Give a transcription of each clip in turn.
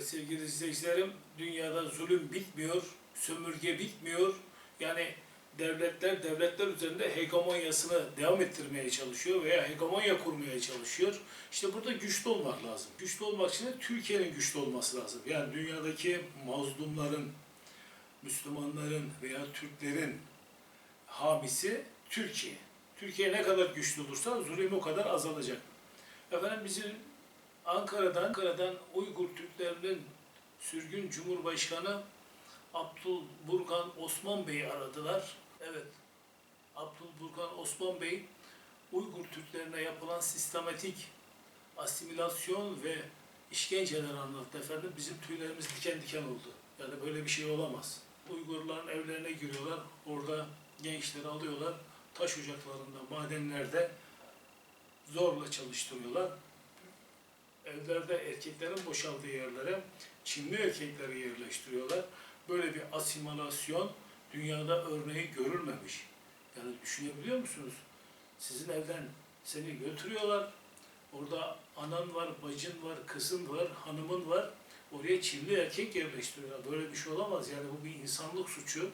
Sevgili izleyicilerim, dünyada zulüm bitmiyor, sömürge bitmiyor. Yani devletler devletler üzerinde hegemonyasını devam ettirmeye çalışıyor veya hegemonya kurmaya çalışıyor. İşte burada güçlü olmak lazım. Güçlü olmak için de Türkiye'nin güçlü olması lazım. Yani dünyadaki mazlumların, Müslümanların veya Türklerin hamisi Türkiye. Türkiye ne kadar güçlü olursa zulüm o kadar azalacak. Efendim bizim Ankara'dan, Ankara'dan Uygur Türklerinin sürgün Cumhurbaşkanı Abdülburgan Osman Bey'i aradılar. Evet, Abdülburgan Osman Bey, Uygur Türklerine yapılan sistematik asimilasyon ve işkenceler anlattı efendim. Bizim tüylerimiz diken diken oldu. Yani böyle bir şey olamaz. Uygurların evlerine giriyorlar, orada gençleri alıyorlar, taş ocaklarında, madenlerde zorla çalıştırıyorlar evlerde erkeklerin boşaldığı yerlere Çinli erkekleri yerleştiriyorlar. Böyle bir asimilasyon dünyada örneği görülmemiş. Yani düşünebiliyor musunuz? Sizin evden seni götürüyorlar. Orada anan var, bacın var, kızın var, hanımın var. Oraya Çinli erkek yerleştiriyorlar. Böyle bir şey olamaz. Yani bu bir insanlık suçu.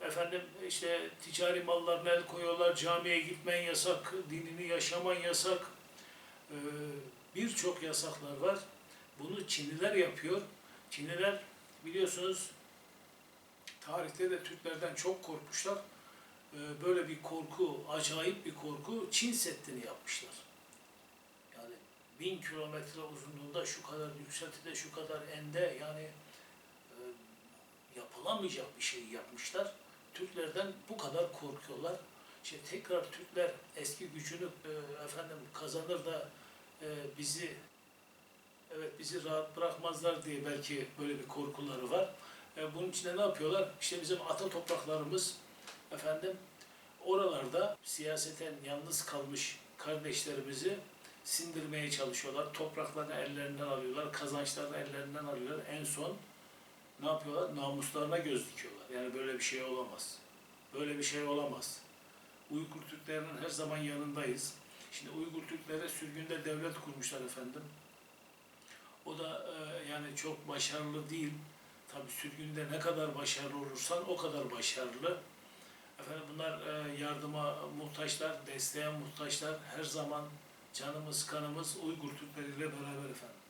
Efendim işte ticari mallarına el koyuyorlar, camiye gitmen yasak, dinini yaşaman yasak. Ee, birçok yasaklar var. Bunu Çinliler yapıyor. Çinliler biliyorsunuz tarihte de Türklerden çok korkmuşlar. Ee, Böyle bir korku, acayip bir korku Çin Seddi'ni yapmışlar. Yani bin kilometre uzunluğunda şu kadar yükseltide, şu kadar ende yani e, yapılamayacak bir şey yapmışlar. Türklerden bu kadar korkuyorlar. İşte tekrar Türkler eski gücünü e, efendim kazanır da e, bizi evet bizi rahat bırakmazlar diye belki böyle bir korkuları var. E, bunun için ne yapıyorlar? İşte bizim ata topraklarımız efendim oralarda siyaseten yalnız kalmış kardeşlerimizi sindirmeye çalışıyorlar. Topraklarını ellerinden alıyorlar, kazançlarını ellerinden alıyorlar. En son ne yapıyorlar? Namuslarına göz dikiyorlar. Yani böyle bir şey olamaz. Böyle bir şey olamaz. Uygur Türklerinin her zaman yanındayız. Şimdi Uygur Türklere sürgünde devlet kurmuşlar efendim. O da e, yani çok başarılı değil. Tabi sürgünde ne kadar başarılı olursan o kadar başarılı. Efendim bunlar e, yardıma muhtaçlar, desteğe muhtaçlar. Her zaman canımız kanımız Uygur Türkleriyle beraber efendim.